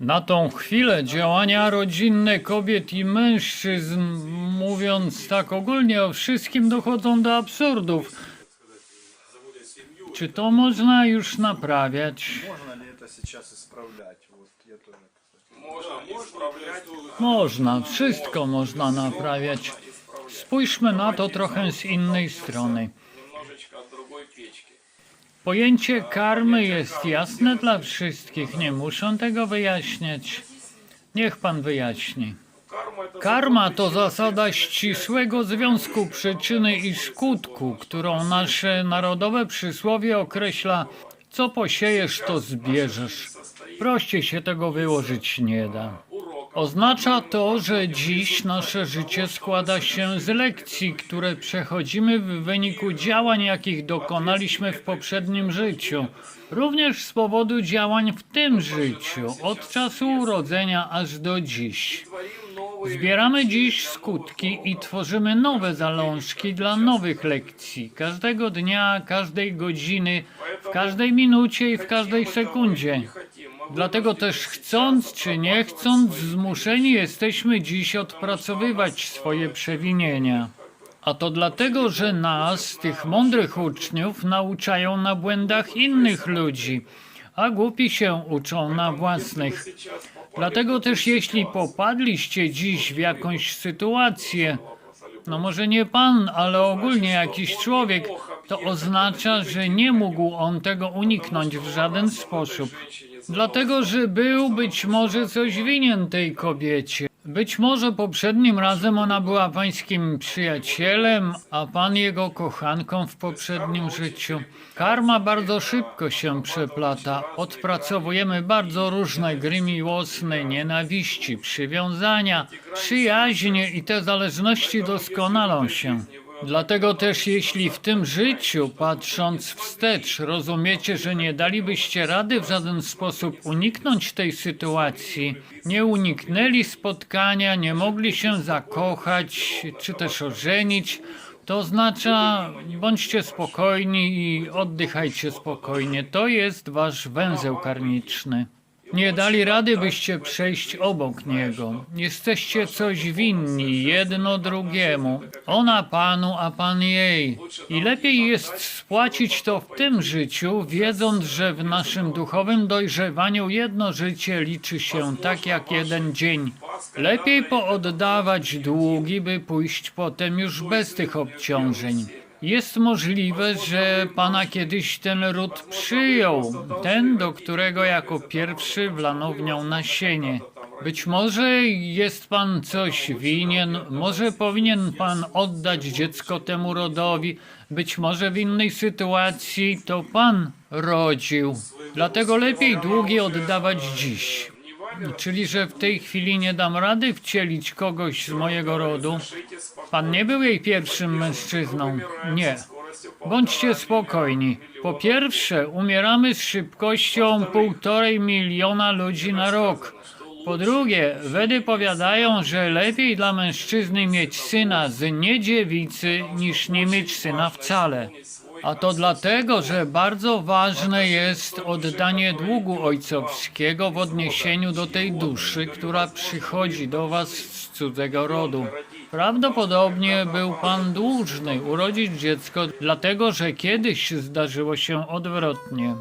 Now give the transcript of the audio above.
Na tą chwilę działania rodzinne kobiet i mężczyzn, mówiąc tak ogólnie o wszystkim, dochodzą do absurdów. Czy to można już naprawiać? Można, wszystko można naprawiać. Spójrzmy na to trochę z innej strony. Pojęcie karmy jest jasne dla wszystkich, nie muszą tego wyjaśniać. Niech pan wyjaśni. Karma to zasada ścisłego związku przyczyny i skutku, którą nasze narodowe przysłowie określa: co posiejesz, to zbierzesz. Prościej się tego wyłożyć nie da. Oznacza to, że dziś nasze życie składa się z lekcji, które przechodzimy w wyniku działań, jakich dokonaliśmy w poprzednim życiu. Również z powodu działań w tym życiu, od czasu urodzenia aż do dziś. Zbieramy dziś skutki i tworzymy nowe zalążki dla nowych lekcji. Każdego dnia, każdej godziny, w każdej minucie i w każdej sekundzie. Dlatego też chcąc czy nie chcąc, zmuszeni jesteśmy dziś odpracowywać swoje przewinienia. A to dlatego, że nas, tych mądrych uczniów, nauczają na błędach innych ludzi, a głupi się uczą na własnych. Dlatego też jeśli popadliście dziś w jakąś sytuację, no może nie pan, ale ogólnie jakiś człowiek, to oznacza, że nie mógł on tego uniknąć w żaden sposób. Dlatego, że był być może coś winien tej kobiecie. Być może poprzednim razem ona była pańskim przyjacielem, a pan jego kochanką w poprzednim życiu. Karma bardzo szybko się przeplata. Odpracowujemy bardzo różne gry miłosne, nienawiści, przywiązania, przyjaźnie i te zależności doskonalą się. Dlatego też jeśli w tym życiu, patrząc wstecz, rozumiecie, że nie dalibyście rady w żaden sposób uniknąć tej sytuacji, nie uniknęli spotkania, nie mogli się zakochać, czy też ożenić, to oznacza bądźcie spokojni i oddychajcie spokojnie. To jest wasz węzeł karmiczny. Nie dali rady, byście przejść obok niego. Jesteście coś winni jedno drugiemu. Ona panu, a pan jej. I lepiej jest spłacić to w tym życiu, wiedząc, że w naszym duchowym dojrzewaniu jedno życie liczy się tak jak jeden dzień. Lepiej pooddawać długi, by pójść potem już bez tych obciążeń. Jest możliwe, że pana kiedyś ten ród przyjął, ten, do którego jako pierwszy wlano w nią nasienie. Być może jest pan coś winien, może powinien pan oddać dziecko temu rodowi, być może w innej sytuacji to pan rodził. Dlatego lepiej długi oddawać dziś. Czyli, że w tej chwili nie dam rady wcielić kogoś z mojego rodu. Pan nie był jej pierwszym mężczyzną. Nie. Bądźcie spokojni. Po pierwsze, umieramy z szybkością półtorej miliona ludzi na rok. Po drugie, Wedy powiadają, że lepiej dla mężczyzny mieć syna z niedziewicy, niż nie mieć syna wcale. A to dlatego, że bardzo ważne jest oddanie długu ojcowskiego w odniesieniu do tej duszy, która przychodzi do was z cudzego rodu. Prawdopodobnie był pan dłużny urodzić dziecko, dlatego że kiedyś zdarzyło się odwrotnie.